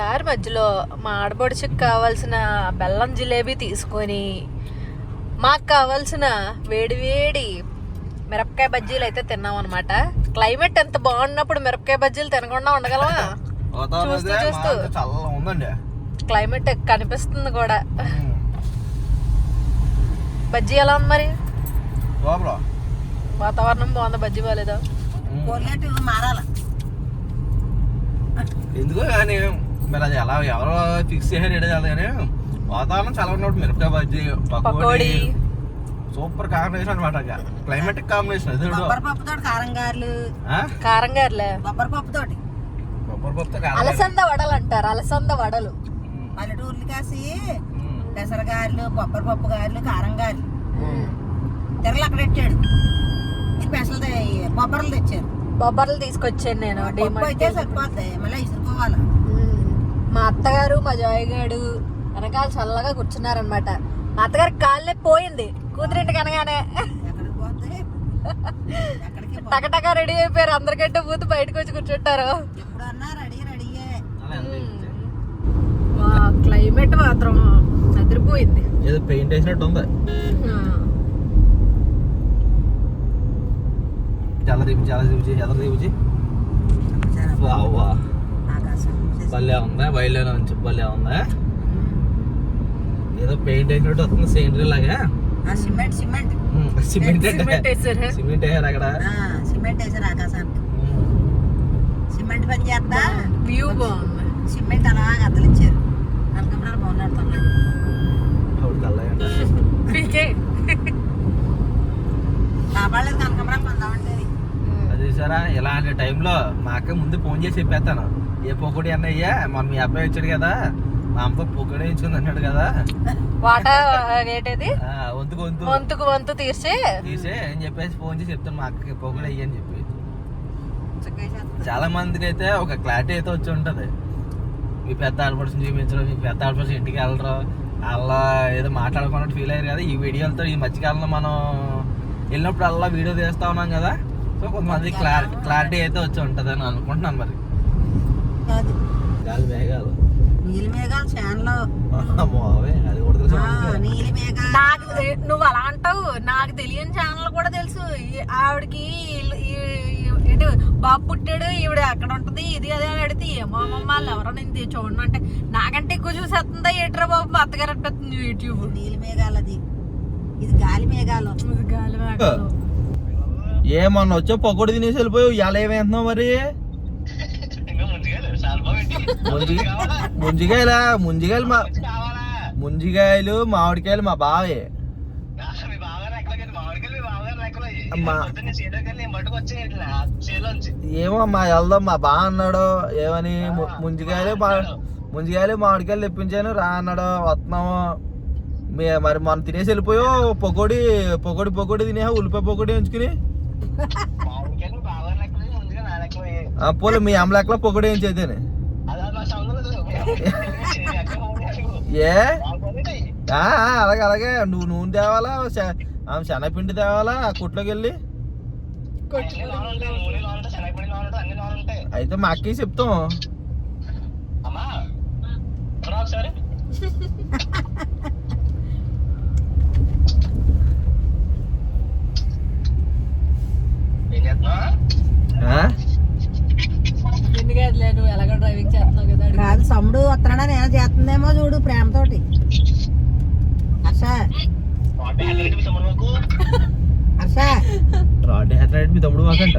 దారి మధ్యలో మా ఆడపడుచుకు కావాల్సిన బెల్లం జిలేబీ తీసుకొని మాకు కావాల్సిన వేడివేడి మిరపకాయ బజ్జీలు అయితే తిన్నాం అనమాట క్లైమేట్ ఎంత బాగున్నప్పుడు మిరపకాయ బజ్జీలు తినకుండా ఉండగలమా? వాతావరణం చూస్తూ చూస్తూ. క్లైమేట్ కనిపిస్తుంది కూడా. బజ్జీ ఎలా ఉంది మరి? వాతావరణం బాగుందా? బజ్జీ బాగాలేదా? ఎందుకో కానీ మరి అది ఎలా? ఎవరో ఫిక్స్ చేశారు ఏదో తెలియదు కానీ వాతావరణం చాలా ఉన్నప్పుడు మిరపకాయ బజ్జీ పకోడీ సూపర్ కాంబినేషన్ అనమాట క్లైమేటిక్ కాంబినేషన్ అది చూడు. కొబ్బరి పప్పుతోటి కారం గారెలు ఆ? కారం గారులే కొబ్బరి పప్పుతోటి. కొబ్బరి పప్పుతో కాదు. అలసంద వడలు అంటారు అలసంద వడలు. పల్లెటూర్లు కాసి పెసర గారెలు కొబ్బరి పప్పు గారెలు కారం గారెలు. ఉమ్. తెరలు అక్కడ పెట్టాడు. ఈ పెసలు కొబ్బరిలు తెచ్చారు. బొబ్బర్లు తీసుకొచ్చాను నేను పప్పు అయితే సరిపోద్ది. మళ్ళీ ఇసురుకోవాలి? మా అత్తగారు మా జాయిగాడు వెనకాల చల్లగా కూర్చున్నారనమాట మా అత్తగారికి కాళ్ళే పోయింది. ఎక్కడికి పోతే టకటక రెడీ అయిపోయారు. అందరికంటే పూత బయటకు వచ్చి కూర్చుంటారు. క్లైమేట్ మాత్రం అదిరిపోయింది. ఏదో పెయింట్ వేసినట్టు ఉంది. చాలా తీపి చాలా వావ్వా ఆకాశం చూసేసి. భలే ఉందా బయలుదేరి నుంచి భలే ఉందా ఏదో పెయింట్ వేసినట్టు వస్తుంది సేంద్రీ లాగా. ఆ సిమెంట్ సిమెంట్. సిమెంట్ సిమెంట్ వేసారు. సిమెంట్ వేసారు అక్కడ. ఆ, సిమెంట్ వేసారు ఆకాశానికి. సిమెంట్ పని చేస్తా? వ్యూ బాగుంది. సిమెంట్ అలా అద్దలిచ్చారు. కనకమరాలు బాగున్నాడుతున్నాడు కాపాడలేదు కనకమరాలు కొందామంటే. అది చూసారా? ఇలాంటి టైంలో మా అక్క ముందు ఫోన్ చేసి చెప్పేస్తాను. ఏ పొగడి అన్నయ్యా? మన మీ అబ్బాయి వచ్చాడు కదా. మా అమ్మతో పొగడి ఇచ్చుకుంది అన్నాడు కదా. ఏంటది వంతుకు వంతు. వంతుకు వంతు తీర్చి? అని చెప్పేసి ఫోన్ చేసి చెప్తాను. మా అక్కకి పొగడి అయ్యి అని చెప్పి. చాలా మందికి అయితే ఒక క్లారిటీ అయితే వచ్చి ఉంటది. మీ పెద్ద ఆడపడుచుని చూపించడం మీ పెద్ద ఆడపడుచు ఇంటికి వెళ్ళరు అలా ఏదో మాట్లాడుకున్నట్టు ఫీల్ అయ్యారు కదా. ఈ వీడియోలతో ఈ మధ్యకాలంలో మనం వెళ్ళినప్పుడు అలా వీడియో తీస్తా ఉన్నాం కదా. సో కొంతమంది క్లారిటీ క్లారిటీ అయితే వచ్చి ఉంటది అని అనుకుంటున్నాను మరి. కాదు. గాలి మేఘాలు. నీలి మేఘాలు చేనలో. నీలి మేఘాలు. నాకు నువ్వు అలా అంటావు. నాకు తెలియని ఛానల్ కూడా తెలుసు. ఆవిడకి ఏంటి బాబు పుట్టాడు ఈవిడ అక్కడ ఉంటది ఇది అదే అడిగితే ఏమో అమ్మమ్మ వాళ్ళు ఎవరో నేను తీ- చూడను అంటే నాకంటే ఎక్కువ చూసేస్తుందా ఏట్రా బాబు? మా అత్తగారు అనిపిస్తుంది యూట్యూబ్. నీలి మేఘాలు అది. ఇది గాలి మేఘాలు. ఇది గాలి మేఘాలు. ఏ మొన్న వచ్చో? పొగడు తినేసి వెళ్ళిపోయావు. ఇవాళ ఏమేస్తున్నావు మరి? ముంజికాయలా ముంజికాయలు మా ముంజికాయలు మామిడికాయలు మా బావే. అమ్మా. ఏమో మా వెళ్దాం మా బా అన్నాడు. ఏమని? ముంజికాయలు మా ముంజికాయలు మామిడికాయలు తెప్పించాను. రా అన్నాడు. వస్తున్నాము. మరి మనం తినేసి వెళ్ళిపోయావు. పొగోడి పొగోడి పొగోడి తినే ఉల్లిపాయ పొగోడి ఉంచుకుని పోలే మీ అమ్మ లెక్కలో పొగోడి ఏం చేద్దాని? ఏ? అలాగే అలాగే. నువ్వు నూనె తేవాలా? ఆమె శనగపిండి తేవాలా? ఆ కొట్లోకి వెళ్ళి అయితే మా అక్కకి చెప్తాం. ఆ? ఎందుకంటే నువ్వు ఎలాగో డ్రైవింగ్ చేస్తున్నావు కదా అడుగు. కాదు సమ్ముడు వస్తున్నాడా నేను చేస్తుందేమో చూడు ప్రేమతోటి. హర్ష హర్ష రాడ్ హెడ్ మీ తమ్ముడు మాకంట.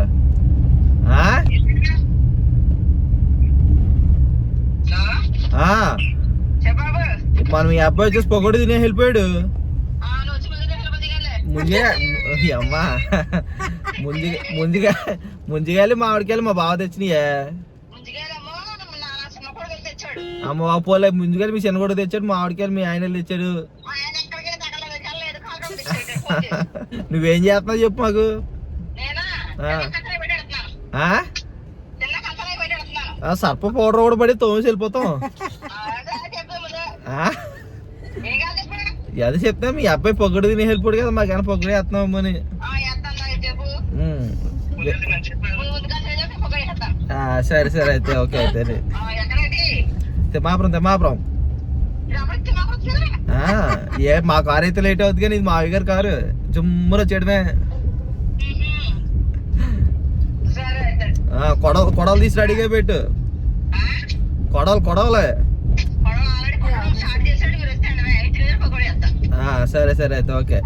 మనం ఈ అబ్బాయి వచ్చేసి పొగడు తినే వెళ్ళిపోయాడు. ముంజిగా అమ్మా. ముంజిగా ముంజిగా ముంజిగాయలు మామిడికాయలు మా బావ తెచ్చినాయే. అమ్మ పోలే ముంజిగాయలు మీ కూడా తెచ్చాడు మామిడికాయలు మీ ఆయన తెచ్చాడు నువ్వేం చేస్తున్నావు చెప్పు మాకు. సర్ప పౌడర్ కూడా పడి తోమేసి వెళ్ళిపోతాం? అది చెప్తా మీ అబ్బాయి పొగడు తిని వెళ్ళిపోడు కదా మాకైనా పొగడు వేస్తున్నాం అని. ఉమ్. ఆ, సరే సరే అయితే ఓకే అయితే తిమ్మాపురం తిమ్మాపురం ఏ మా కారు అయితే లేట్ అవుతుంది కానీ ఇది మా గారి కారు. జుమ్మున వచ్చేయడమే. కొడవ కొడవలు తీసి రెడీగా పెట్టు. కొడవలు కొడవలే. ఆ, సరే సరే అయితే ఓకే.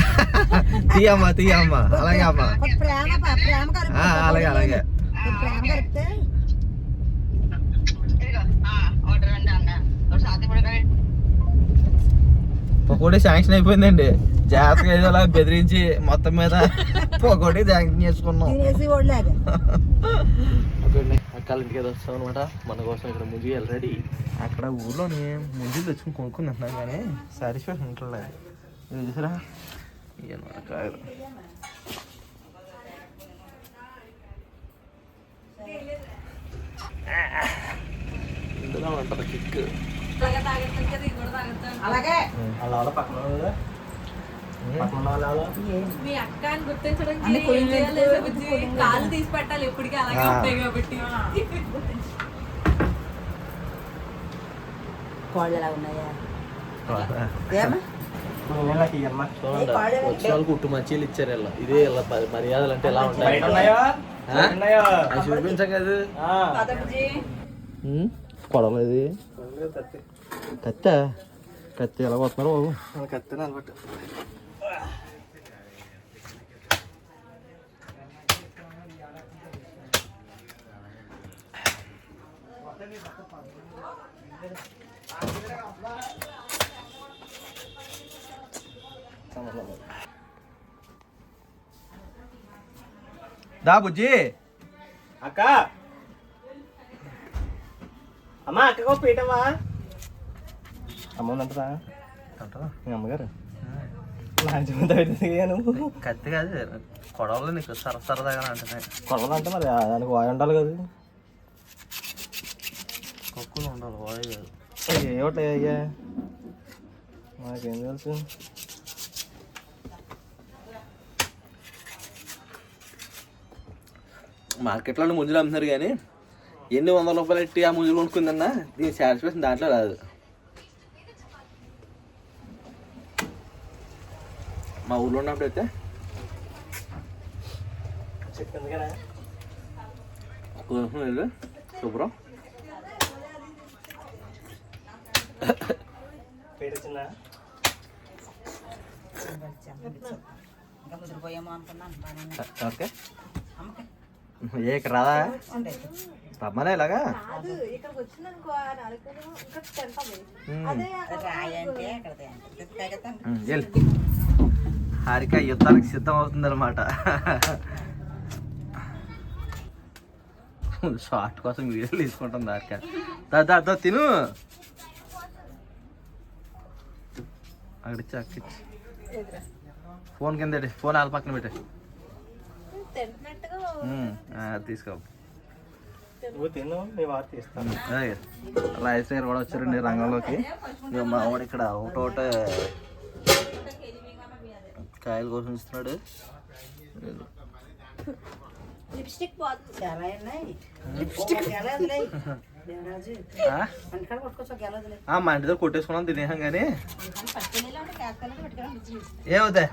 తీయమ్మా తీయమ్మా అలాగే అమ్మా. అలాగే అలాగే. ప్రేమ పకోడీ శాంక్షన్ అయిపోయిందండి. జాగ్రత్తగా ఏదో అలా బెదిరించి మొత్తం మీద పకోడీ శాంక్షన్ చేసుకున్నాం. అక్కల ఇంటికి ఏదో వస్తాం అనమాట మన కోసం ఇక్కడ ముందు రెడీ. అక్కడ ఊర్లోని ముంజులు తెచ్చుకుని కొనుక్కుని తింటున్నాం కానీ సాటిస్ఫాక్షన్ ఉంటలేదు. ఇది చూసారా? కాయలు. ఇందులో ఉంటుంది కిక్ అలాగే అలా పక్కన మీ అక్క అని తీసి పెట్టాలి ఎప్పటికీ అలాగే. ఉంటాయి కాబట్టి. కోళ్ళు ఎలా ఉన్నాయా? ఏమా? చూడండి వచ్చిన వాళ్ళకి ఉట్టు మంచిలు ఇచ్చారు ఇదే మర్యాదలు అంటే ఎలా ఉంటాయి? ఆ? అది చూపించాం కదా ఉమ్, కొడవలు ఇది కత్త కత్తి ఎలా పోతున్నారు బాబు కత్తి అనమాట దా బుజ్జి. అక్క. అమ్మా అక్కకో పీటమ్మా అమ్మ అంటదా మీ అమ్మగారు? కత్తి కాదు కొడవలు నీకు సర సరదాగా అంటున్నాయి. కొడవలంటే మరి దానికి వాయి ఉండాలి కదా. కొక్కులు ఉండాలి వాయి కాదు. ఏ ఒకటి అయ్యా? నాకేం తెలుసు? మార్కెట్లో ముంజులు అమ్ముతున్నారు కానీ ఎన్ని వందల రూపాయలు ఎట్టి ఆ ముంజులు కొనుక్కుందన్నా దీని సాటిస్ఫాక్షన్ దాంట్లో రాదు. మా ఊళ్ళో ఉన్నప్పుడు అయితే శుభ్రం. ఓకే. ఏ ఇక్కడ రాదా ఇలాగా? హారిక యుద్ధానికి సిద్ధం అవుతుంది అనమాట షార్ట్ కోసం వీడియోలు తీసుకుంటుంది హారిక. దా దా దా తిను. అక్కడిచ్చి అక్కిచ్చి ఫోన్ కింద. ఫోన్ వాళ్ళ పక్కన పెట్టే. తీసుకో. రాజేష్ గారు కూడా వచ్చారండి రంగంలోకి. ఇక మా వాడు ఇక్కడ ఒకటోట కాయలు కోసం ఇస్తున్నాడు లిప్స్టిక్. మా ఇంటి దగ్గర కొట్టేసుకున్నాం తినేసాం కానీ. ఏమవుతాయి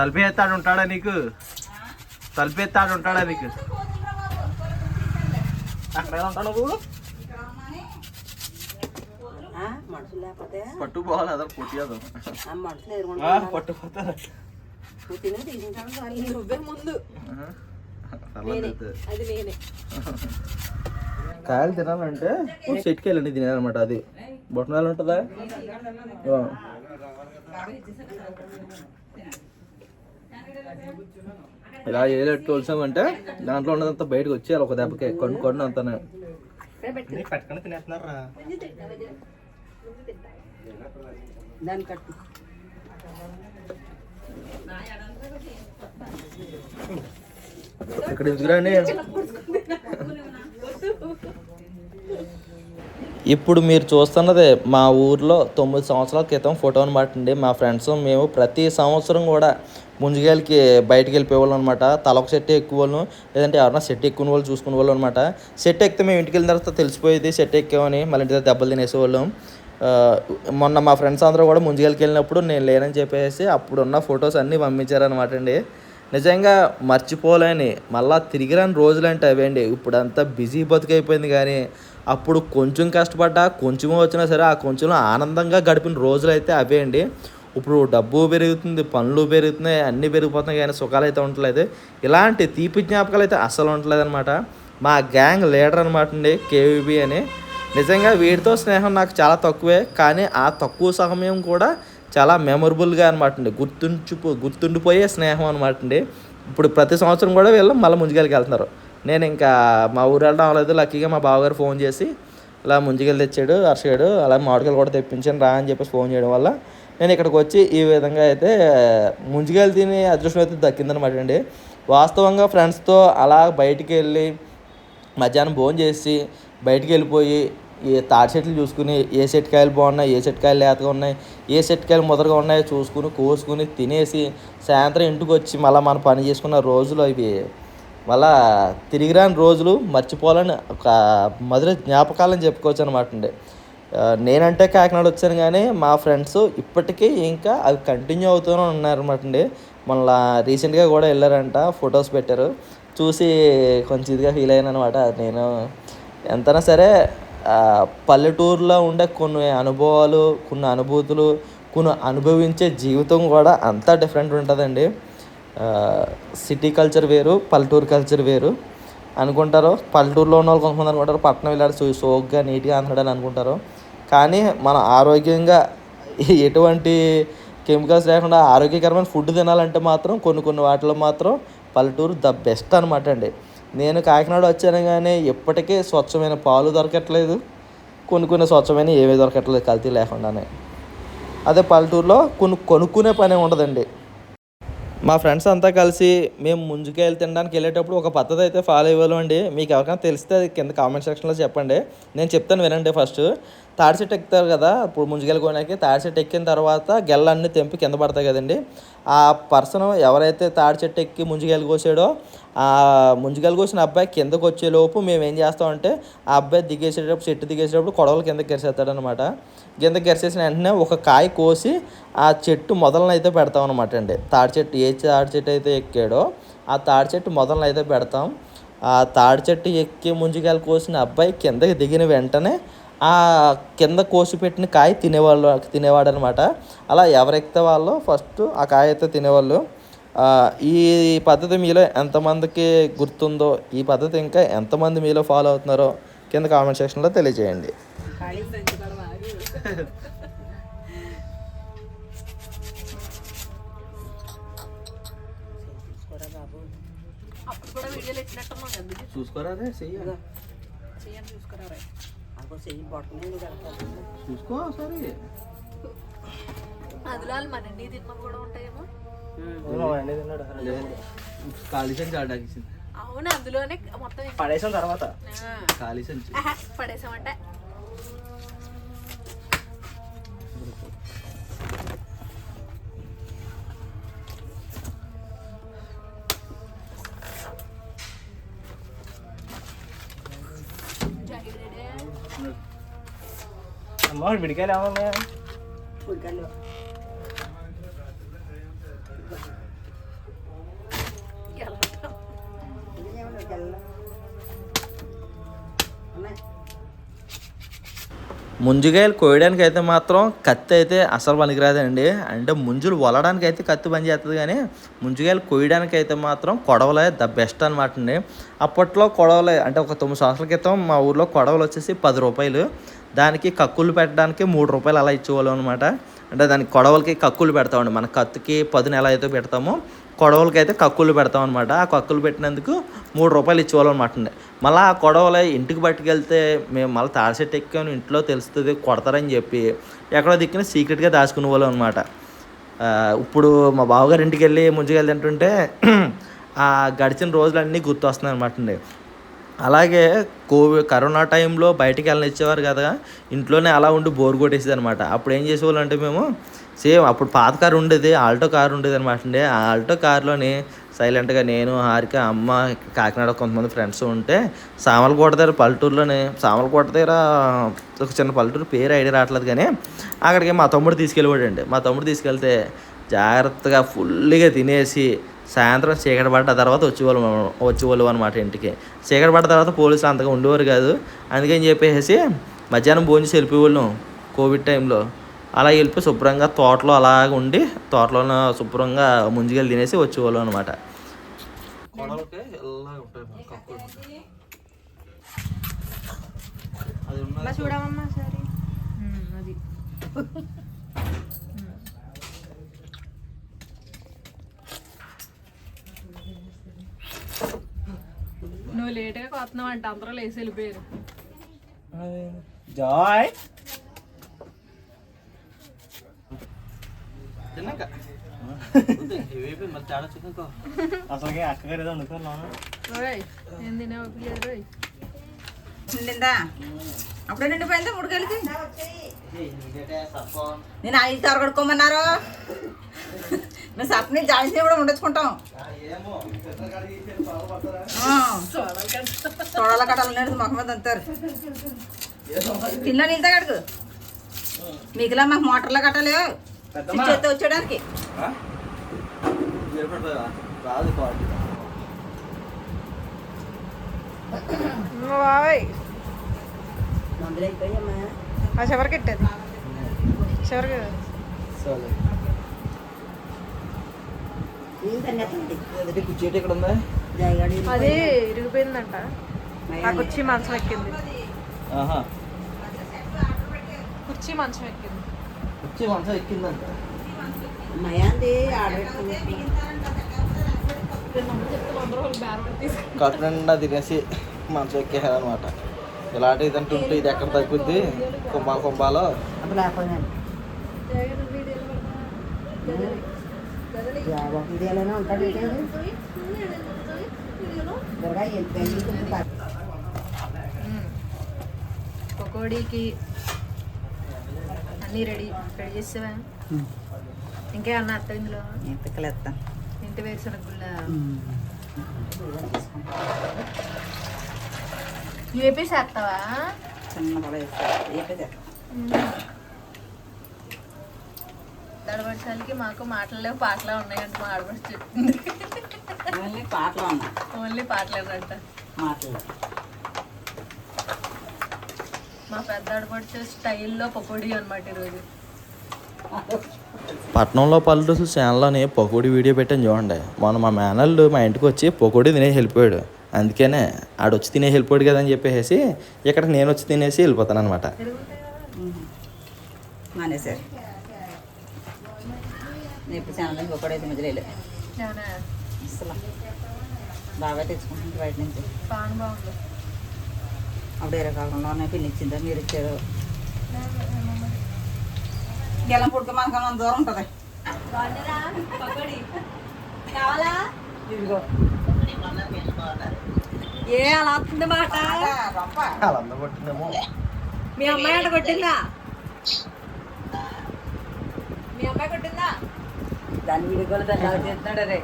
తలిపేస్తాడు ఉంటాడా నీకు? తలిపేస్తాడు ఉంటాడా నీకు? అక్కడ ఉంటావు నువ్వు? పట్టు పోవాలి అదే పొట్టియాదు నేనే కాయలు తినాలంటే చెట్టుకి వెళ్ళండి తినాలన్నమాట అది. బొట్టనాలు ఉంటుందా. ఇలా ఏలేట్టు తోల్సామంటే దాంట్లో ఉన్నదంతా బయటకు వచ్చేయాలి ఒక దెబ్బకి. కొను కొను అంతానే. నీ పట్టుకొని తినేస్తున్నారా? దాన్ని కట్టు. ఇక్కడ ఎందుకురాని ఇప్పుడు మీరు చూస్తున్నది మా ఊర్లో తొమ్మిది సంవత్సరాల క్రితం ఫోటో అనమాట అండి మా ఫ్రెండ్స్ మేము ప్రతి సంవత్సరం కూడా ముంజిగాలకి బయటికి వెళ్ళిపోయేవాళ్ళం అనమాట. తలొక సెట్ ఎక్కువ వాళ్ళు లేదంటే ఎవరైనా సెట్ ఎక్కువ వాళ్ళు చూసుకునే వాళ్ళు అనమాట. సెట్ ఎక్కితే మేము ఇంటికి వెళ్ళిన తర్వాత తెలిసిపోయేది సెట్ ఎక్కామని మళ్ళీ ఇంటి దెబ్బలు తినేసేవాళ్ళం. మొన్న మా ఫ్రెండ్స్ అందరూ కూడా ముంజిగాలకి వెళ్ళినప్పుడు నేను లేనని చెప్పేసి అప్పుడున్న ఫొటోస్ అన్నీ పంపించారనమాట అండి నిజంగా మర్చిపోలేని మళ్ళీ తిరిగిరాని రోజులు అంటే అవేండి. అండి ఇప్పుడంతా బిజీ బతుకైపోయింది కానీ అప్పుడు కొంచెం కష్టపడ్డా కొంచెం వచ్చినా సరే ఆ కొంచెంలో ఆనందంగా గడిపిన రోజులు అయితే అవే అండి. ఇప్పుడు డబ్బు పెరుగుతుంది పనులు పెరుగుతున్నాయి అన్నీ పెరిగిపోతున్నాయి కానీ సుఖాలు అయితే ఉండట్లేదు. ఇలాంటి తీపి జ్ఞాపకాలు అయితే అస్సలు ఉండట్లేదు అనమాట మా గ్యాంగ్ లీడర్ అనమాట అండి కేవీబీ అని. నిజంగా వీడితో స్నేహం నాకు చాలా తక్కువే కానీ ఆ తక్కువ సమయం కూడా చాలా మెమొరబుల్గా అనమాట అండి. గుర్తుంచుపో గుర్తుండిపోయే స్నేహం అనమాట అండి. ఇప్పుడు ప్రతి సంవత్సరం కూడా వీళ్ళు మళ్ళీ ముందుకెళ్ళి వెళ్తున్నారు. నేను ఇంకా మా ఊరు వెళ్ళడం అవ్వలేదు. లక్కీగా మా బావగారు ఫోన్ చేసి ఇలా ముందుకెళ్ళి తెచ్చాడు అర్షాడు అలా మామిడికాయలు కూడా తెప్పించాను రా అని చెప్పేసి ఫోన్ చేయడం వల్ల నేను ఇక్కడికి వచ్చి ఈ విధంగా అయితే ముందుకెళ్ళి తిని అదృష్టం అయితే దక్కిందనమాట అండి. వాస్తవంగా ఫ్రెండ్స్తో అలా బయటికి వెళ్ళి మధ్యాహ్నం భోజనం చేసి బయటికి వెళ్ళిపోయి ఈ తాడి చెట్లు చూసుకుని ఏ చెట్టుకాయలు బాగున్నాయి ఏ చెట్టుకాయలు లేతగా ఉన్నాయి ఏ చెట్టుకాయలు ముదరగా ఉన్నాయో చూసుకుని కోసుకుని తినేసి సాయంత్రం ఇంటికి వచ్చి మళ్ళీ మనం పని చేసుకున్న రోజులు అవి మళ్ళా తిరిగి రాని రోజులు మర్చిపోవాలని ఒక మధుర జ్ఞాపకాలని చెప్పుకోవచ్చు అనమాట అండి. నేనంటే కాకినాడ వచ్చాను కానీ మా ఫ్రెండ్స్ ఇప్పటికీ ఇంకా అవి కంటిన్యూ అవుతూనే ఉన్నారన్నమాట అండి. మళ్ళా రీసెంట్గా కూడా వెళ్ళారంట ఫొటోస్ పెట్టారు. చూసి కొంచెం ఇదిగా ఫీల్ అయ్యాను అనమాట నేను ఎంతైనా సరే పల్లెటూరులో ఉండే కొన్ని అనుభవాలు కొన్ని అనుభూతులు కొన్ని అనుభవించే జీవితం కూడా అంతా డిఫరెంట్ ఉంటుందండి. సిటీ కల్చర్ వేరు పల్లెటూరు కల్చర్ వేరు. అనుకుంటారు పల్లెటూరులో ఉన్న వాళ్ళు కొంతమంది అనుకుంటారు పట్టణం వెళ్ళాడు సోగ్గా నీట్గా అంటాడని అనుకుంటారు. కానీ మన ఆరోగ్యంగా ఎటువంటి కెమికల్స్ లేకుండా ఆరోగ్యకరమైన ఫుడ్ తినాలంటే మాత్రం కొన్ని కొన్ని వాటిలో మాత్రం పల్లెటూరు ద బెస్ట్ అనమాట అండి. నేను కాకినాడ వచ్చాను కానీ ఎప్పటికీ స్వచ్ఛమైన పాలు దొరకట్లేదు. కొన్ని కొన్ని స్వచ్ఛమైన ఏమీ దొరకట్లేదు కల్తీ లేకుండానే. అదే పల్లెటూరులో కొన్ని కొనుక్కునే పని ఉండదండి. మా ఫ్రెండ్స్ అంతా కలిసి మేము ముంజుకాయలు తినడానికి వెళ్ళేటప్పుడు ఒక పద్ధతి అయితే ఫాలో అయ్యేవాళ్ళం అండి మీకు ఎవరికైనా తెలిస్తే అది కింద కామెంట్ సెక్షన్లో చెప్పండి. నేను చెప్తాను వినండి ఫస్ట్ తాడి చెట్టు ఎక్కుతారు కదా ఇప్పుడు ముంజుకాయలు కొనడానికి తాడి చెట్టు ఎక్కిన తర్వాత గెల్లన్నీ తెంపి కింద పడతాయి కదండి. ఆ పర్సన్ ఎవరైతే తాడి చెట్టు ఎక్కి ముంజుకాయలు కోసాడో ఆ ముంజుకాయలు కోసిన అబ్బాయి కిందకు వచ్చేలోపు మేము ఏం చేస్తామంటే ఆ అబ్బాయి దిగేసేటప్పుడు చెట్టు దిగేసేటప్పుడు కొడవలు కింద గెరిసేస్తాడనమాట కింద గెరిసేసిన వెంటనే ఒక కాయ కోసి ఆ చెట్టు మొదలను అయితే పెడతాం అనమాట అండి. తాడి చెట్టు ఏ తాడి చెట్టు అయితే ఎక్కాడో ఆ తాడి చెట్టు మొదలను అయితే పెడతాం. ఆ తాడి చెట్టు ఎక్కి ముంజుగాలు కోసిన అబ్బాయి కిందకి దిగిన వెంటనే ఆ కింద కోసి పెట్టిన కాయ తినేవాళ్ళు తినేవాడు అనమాట అలా ఎవరెక్కితే వాళ్ళు ఫస్ట్ ఆ కాయ అయితే తినేవాళ్ళు. ఈ పద్ధతి మీలో ఎంతమందికి గుర్తుందో ఈ పద్ధతి ఇంకా ఎంతమంది మీలో ఫాలో అవుతున్నారో కింద కామెంట్ సెక్షన్లో తెలియజేయండి. చూసుకోరా చూసుకో సరే మన కూడా ఉంటాయేమో. ఖాళీ సంచి ఆడాకి అవును? అందులోనే మొత్తం పడేసిన తర్వాత. ఆ. ఖాళీ సంచి. పడేసామంటే? అమ్మ విడికాయలు ఏమన్నా ఉడికాయలు ముంజుగాయలు కోయడానికి అయితే మాత్రం కత్తి అయితే అసలు పనికిరాదండి. అంటే ముంజులు వలడానికి అయితే కత్తి పనిచేస్తుంది కానీ ముంజుగాయలు కోయడానికి అయితే మాత్రం కొడవలే ద బెస్ట్ అనమాట అండి. అప్పట్లో కొడవలే అంటే ఒక తొమ్మిది సంవత్సరాల క్రితం మా ఊర్లో కొడవలు వచ్చేసి పది రూపాయలు. దానికి కక్కులు పెట్టడానికి మూడు రూపాయలు అలా ఇచ్చేవాళ్ళం అనమాట అంటే దానికి కొడవలకి కక్కులు పెడతామండి. మన కత్తుకి పదును ఎలా అయితే పెడతామో కొడవలకి అయితే కక్కులు పెడతాం అనమాట ఆ కక్కులు పెట్టినందుకు మూడు రూపాయలు ఇచ్చేవాళ్ళు అనమాట అండి. మళ్ళీ ఆ కొడవలు ఇంటికి పట్టుకెళ్తే మేము మళ్ళీ తాడి ఎక్కాను ఇంట్లో తెలుస్తుంది కొడతారని చెప్పి ఎక్కడో దిక్కున సీక్రెట్గా దాచుకునే వాళ్ళం అనమాట ఇప్పుడు మా బావగారి ఇంటికి వెళ్ళి ముందుకెళ్ళి ఆ గడిచిన రోజులన్నీ గుర్తొస్తున్నాయి అనమాట అండి. అలాగే కోవిడ్ కరోనా టైంలో బయటికి వెళ్ళనిచ్చేవారు కదా ఇంట్లోనే అలా ఉండి బోర్ కొట్టేసేది అనమాట అప్పుడు ఏం చేసేవాళ్ళు అంటే మేము సేమ్ అప్పుడు పాత కారు ఉండేది ఆల్టో కారు ఉండేది అనమాట అండి. ఆ ఆల్టో కారులోని సైలెంట్గా నేను హారిక అమ్మ కాకినాడ కొంతమంది ఫ్రెండ్స్ ఉంటే సామలకోట దగ్గర పల్లెటూరులోనే. సామలకోట దగ్గర ఒక చిన్న పల్లెటూరు పేరు ఐడియా రావట్లేదు కానీ అక్కడికి మా తమ్ముడు తీసుకెళ్ళిపోయాడండి మా తమ్ముడు తీసుకెళ్తే జాగ్రత్తగా ఫుల్గా తినేసి సాయంత్రం చీకటి పడ్డ తర్వాత వచ్చేవాళ్ళం వచ్చేవాళ్ళం అనమాట ఇంటికి. చీకటి పడ్డ తర్వాత పోలీసులు అంతగా ఉండేవారు కాదు. అందుకని చెప్పేసి మధ్యాహ్నం భోజనం వెళ్ళిపోయేవాళ్ళం కోవిడ్ టైంలో. అలా వెళ్ళిపోయి శుభ్రంగా తోటలో అలాగ ఉండి తోటలో శుభ్రంగా ముందుకెళ్ళి తినేసి వచ్చేవాళ్ళం అనమాట చూడమమ్మా సరే అది. నువ్వు లేట్గా కొత్తనావు అంటే అందరూ లేచి వెళ్ళిపోయారు. జాయ్. తిన్నాక? అసలుకి అక్కగారు ఏదో అప్పుడే నిండిపోయిందా మూడు కలిసి నేను ఐదు తరగడుకోమన్నారు మేము సప్ని జాయింట్ కూడా ఉండొచ్చుకుంటాం. చూడాల కట్టాలి లేదు మొక్క మీద అంటారు తిన్నా నీళ్ళతో కడుగు. మీకులా మాకు మోటార్లో కట్టాలి. చేస్తే వచ్చేయడానికి. బాబాయ్. ఆ చివరికి చివరికి. కుర్చీటి ఇక్కడ ఉందా? అది ఇరిగిపోయిందంట. ఆ కుర్చీ మంచం ఎక్కింది. ఆహా. కుర్చీ మంచం ఎక్కింది. కుర్చీ మంచం ఎక్కిందంట. మయాంది ఆడబెట్టుకుంది కట్టు నిండా తినేసి మంచం ఎక్కేసారనమాట ఇలాంటి ఇదంటూ ఉంటే ఇది ఎక్కడ తగ్గుద్ది? కుంభా కుంభాలో? అప్పుడు ఉంటాడు పకోడీకి అన్నీ రెడీ రెడీ చేసావా ఇంకా అన్న అత్త ఇందులో ఎత్తకలేస్తా ఇంటి వేరుశనగ గుళ్ళ వేపేసి వేస్తావా చిన్న వేస్తా చెప్పేది దడబడిసాలకి మాకు మాటలేవు పాటలే ఉన్నాయంట మా ఆడబడి చెప్తుంది ఓన్లీ పాటలు ఉన్నా. ఓన్లీ పాటలేనంట మాటలు. మా పెద్ద ఆడపడిచే స్టైల్లో పకోడీ అనమాట ఈరోజు. పట్నంలో పల్లెటూరు ఛానల్లోని పకోడీ వీడియో పెట్టాను చూడండి. మొన్న మా మేనల్లు మా ఇంటికి వచ్చి పకోడీ తినేసి వెళ్ళిపోయాడు. అందుకనే ఆడు వచ్చి తినేసి వెళ్ళిపోయాడు కదా అని చెప్పేసి ఇక్కడ నేను వచ్చి తినేసి వెళ్ళిపోతాను అనమాట మానేశారు. నేను ఇప్పుడు చాలా ఒకడైతే మధ్యలో వెళ్ళా అవునా అసలు బాగా తెచ్చుకుంటుంది బయట నుంచి పాన్ బాగుంది అప్పుడు ఏ రకాలంలో ఉన్నాయి పిల్లి ఇచ్చిందా మీరు ఇచ్చారు గెలం పుట్టుక మనకన్నా దూరం ఉంటుంది పకోడీ కావాలా ఇదిగో ఏ అలా వస్తుంది మాట రొంప మీ అమ్మాయి ఆట కొట్టిందా మీ అమ్మాయి కొట్టిందా దాన్ని విడుదల దాన్ని చేస్తున్నాడు రే.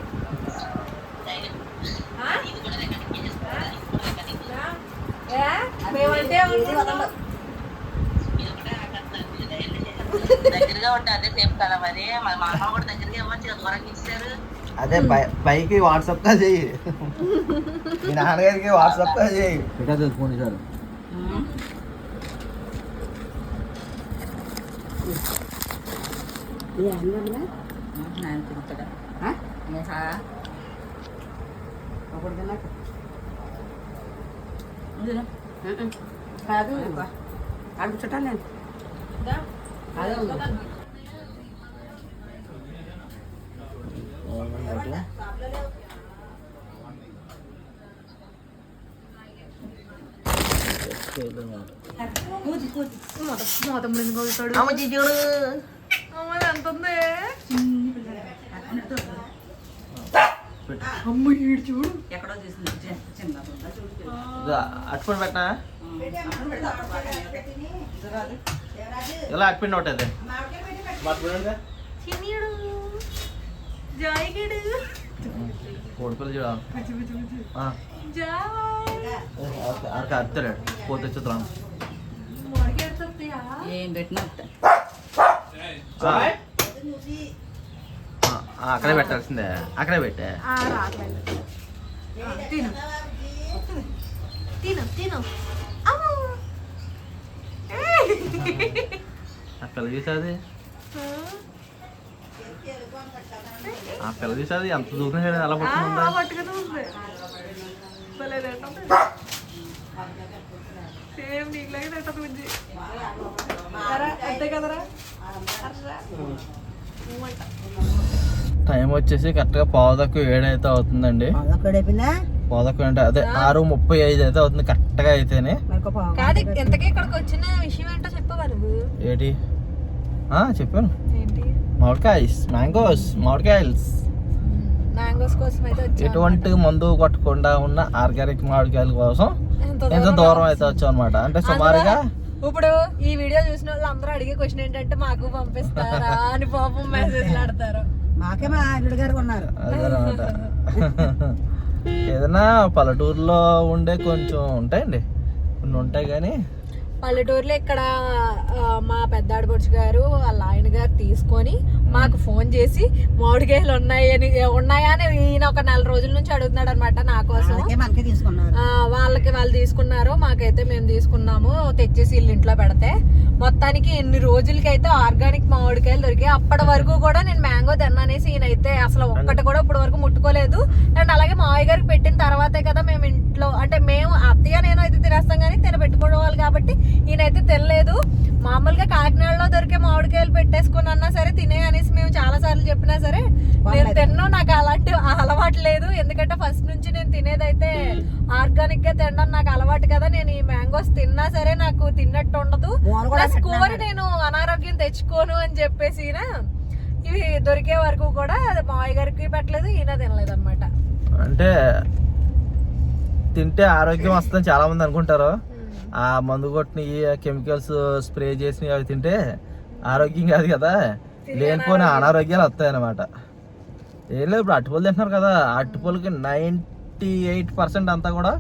ఆ? ఏ? మేమంటే అనుకున్నాం. దగ్గరగా ఉంటే అదే సేఫ్ కదా మరి. మా మామ కూడా దగ్గరగా ఇవ్వచ్చు కదా దూరంగా ఇచ్చారు. అదే పైకి వాట్సాప్ కా చెయ్యి మీ నాన్నగారికి వాట్సాప్ కా చెయ్యి ఆయన తింటాడా? అప్పుడు తిన్నాక కాదు. అడుగు చుట్టాలి అదే మొద ముందు కొడతాడు అమ్మ చూడు అమ్మ ఎంత ఉంది? అమ్మ ఈడు చూడు ఎక్కడో చూసింది చిన్న- చిన్నది ఉందా చూడు అట్టుపండి పెట్టా అక్కడ పెడతా, అక్కడ బాగా ఓకే. ఇది రాదు. ఇలా అట్టుపిండి ఒకటి అది చిన్నీడు జాయిగడు కోడిపిల్ల చూడ జాయ్ ఆడికి అరుతాడు పోతే చూద్దాం మొరగెడుతుందియా ఏం పెట్టినా అంతే. అక్కడే పెట్టాల్సిందే. అక్కడే పెట్టే. తిను. తిను తిను. ఆ పిల్ల చూసాది? ఆ పిల్ల చూసాది? ఎంత దూరం ఎలా ఆ, పట్టుకుందా. సేమ్ నీకులాగే బుజ్జి. అంతే కదరా. అర్రా. టైం వచ్చేసి కరెక్ట్గా పావు తక్కువ ఏడైతే అవుతుందండి. తక్కువ అంటే అదే ఆరు ముప్పై ఐదు అయితే అవుతుంది అయితేనే. పావు కాదు ఎంతకీ ఇక్కడికి వచ్చిన విషయం ఏంటో ఏంటి? ఆ, చెప్పాను. ఏంటి? మామిడికాయస్ మ్యాంగోస్ మామిడికాయల్స్. మ్యాంగోస్ కోసం అయితే ఎటువంటి మందు కొట్టకుండా ఉన్న ఆర్గానిక్ మామిడికాయల కోసం ఎంత ఎంత దూరం అయితే వచ్చాం అనమాట అంటే సుమారుగా ఇప్పుడు ఈ వీడియో చూసిన వాళ్ళు అందరూ అడిగే క్వశ్చన్ ఏంటంటే మాకు పంపిస్తారా? అని పాపం మెసేజ్ ఆడతారు. మాకే మా అల్లుడు గారు ఉన్నారు. అదనమాట. ఏదైనా పల్లెటూరులో ఉండే కొంచెం ఉంటాయండి. కొన్ని ఉంటాయి కానీ పల్లెటూరులో ఇక్కడ మా పెద్దాడు బొడుచు గారు వాళ్ళ ఆయన గారు తీసుకొని మాకు ఫోన్ చేసి మామిడికాయలు ఉన్నాయని ఉన్నాయా అని ఈయన ఒక నెల రోజుల నుంచి అడుగుతున్నాడు అనమాట నా కోసం. వాళ్ళకి వాళ్ళు తీసుకున్నారు. మాకైతే మేము తీసుకున్నాము. తెచ్చేసి వీళ్ళ ఇంట్లో పెడితే. మొత్తానికి ఎన్ని రోజులకి అయితే ఆర్గానిక్ మామిడికాయలు దొరికాయి. అప్పటి వరకు కూడా నేను మ్యాంగో తిన్నానేసి ఈయనైతే అసలు ఒక్కటి కూడా ఇప్పటి వరకు ముట్టుకోలేదు. అండ్ అలాగే మావయ్య గారికి పెట్టిన తర్వాతే కదా మేము ఇంట్లో అంటే మేము అత్తయ్య నేను అయితే తినేస్తాం కానీ తిన పెట్టుకోవాలి కాబట్టి ఈయనైతే తినలేదు. మామూలుగా కాకినాడలో దొరికే మామిడికాయలు పెట్టేసుకుని అన్నా సరే తినే అనేసి మేము చాలా సార్లు చెప్పినా సరే నేను తిన్నాను నాకు అలాంటి అలవాటు లేదు. ఎందుకంటే ఫస్ట్ నుంచి నేను తినేదైతే ఆర్గానిక్గా తినడం నాకు అలవాటు కదా. నేను ఈ మ్యాంగోస్ తిన్నా సరే నాకు తిన్నట్టు ఉండదు. ప్లస్ కూర నేను అనారోగ్యం తెచ్చుకోను అని చెప్పేసి ఈయన ఇవి దొరికే వరకు కూడా అది మావయ్య గారికి పెట్టలేదు ఈయన తినలేదు అనమాట అంటే తింటే ఆరోగ్యం వస్తుందని చాలా మంది అనుకుంటారు. ఆ మందు కొట్టిన కెమికల్స్ స్ప్రే చేసినవి అవి తింటే ఆరోగ్యం కాదు కదా. లేనిపోయిన అనారోగ్యాలు వస్తాయి అనమాట ఏం లేదు ఇప్పుడు అట్టుపళ్ళు తింటున్నారు కదా అట్టుపళ్ళకి నైంటీ ఎయిట్ పర్సెంట్ అంతా కూడా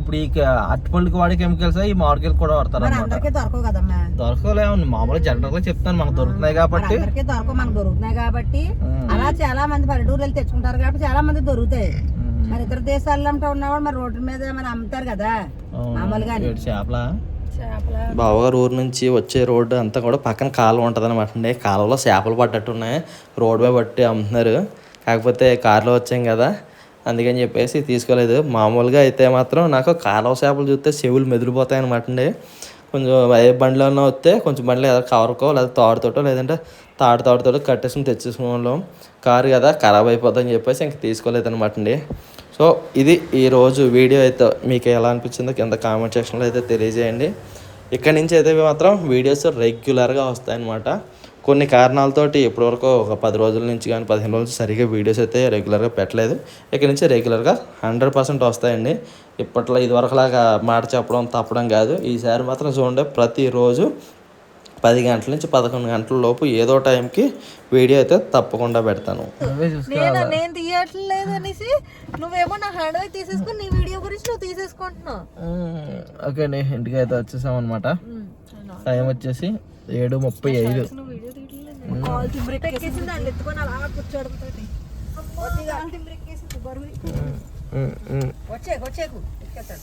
ఇప్పుడు ఈ అట్టుపళ్ళకి వాడే కెమికల్స్ ఈ మామిడికాయలు కూడా వాడతారు అనమాట దొరకలేము మామూలుగా జనరల్గా చెప్తాను మనకు దొరుకుతున్నాయి కాబట్టి. దొరకవు మనకు దొరుకుతున్నాయి కాబట్టి. అలా చాలా మంది పల్లెటూరు వెళ్ళి తెచ్చుకుంటారు కాబట్టి చాలా మంది దొరుకుతాయి. మరి ఇతర దేశాల్లో ఉన్నవాడు మరి రోడ్డు మీద మరి అమ్ముతారు కదా. చేపల చేపల? బావగారు ఊరు నుంచి వచ్చే రోడ్డు అంతా కూడా పక్కన కాలువ ఉంటుంది అనమాట అండి. కాలువలో చేపలు పడ్డట్టు ఉన్నాయి రోడ్డు మీద పట్టి అమ్ముతున్నారు. కాకపోతే కారులో వచ్చాం కదా. అందుకని చెప్పేసి తీసుకోలేదు. మామూలుగా అయితే మాత్రం నాకు కాలువ చేపలు చూస్తే చెవులు మెదిలిపోతాయి అనమాట అండి. కొంచెం ఏ బండిలో వస్తే కొంచెం బండిలో ఏదో కవర్కో లేదా తాడుతోటో లేదంటే తాడు తాడుతోటో కట్టేసుకుని తెచ్చేసుకునే వాళ్ళం కారు కదా ఖరాబ్ అయిపోతుందని చెప్పేసి ఇంక తీసుకోలేదు అనమాట అండి. సో ఇది ఈరోజు వీడియో అయితే మీకు ఎలా అనిపించిందో కింద కామెంట్ సెక్షన్లో అయితే తెలియజేయండి. ఇక్కడ నుంచి అయితే మాత్రం వీడియోస్ రెగ్యులర్గా వస్తాయన్నమాట. కొన్ని కారణాలతోటి ఇప్పటివరకు ఒక పది రోజుల నుంచి కానీ పదిహేను రోజులు సరిగ్గా వీడియోస్ అయితే రెగ్యులర్గా పెట్టలేదు. ఇక్కడ నుంచి రెగ్యులర్గా హండ్రెడ్ పర్సెంట్ వస్తాయండి. ఇప్పట్లో ఇదివరకులాగా మాట చెప్పడం తప్పడం కాదు. ఈసారి మాత్రం చూడండి ప్రతిరోజు పది గంటల నుంచి పదకొండు గంటల లోపు ఏదో టైంకి వీడియో అయితే తప్పకుండా పెడతాను. నేను? నేను తీయట్లేదు అనేసి నువ్వేమో నా హ్యాండ్ బ్యాగ్ తీసేసుకుని నీ వీడియో గురించి నువ్వు తీసేసుకుంటున్నావు. ఓకే అండి ఇంటికి అయితే వచ్చేసాం అనమాట టైం వచ్చేసి ఏడు ముప్పై ఐదు. వచ్చేకు ఎక్కేస్తాడు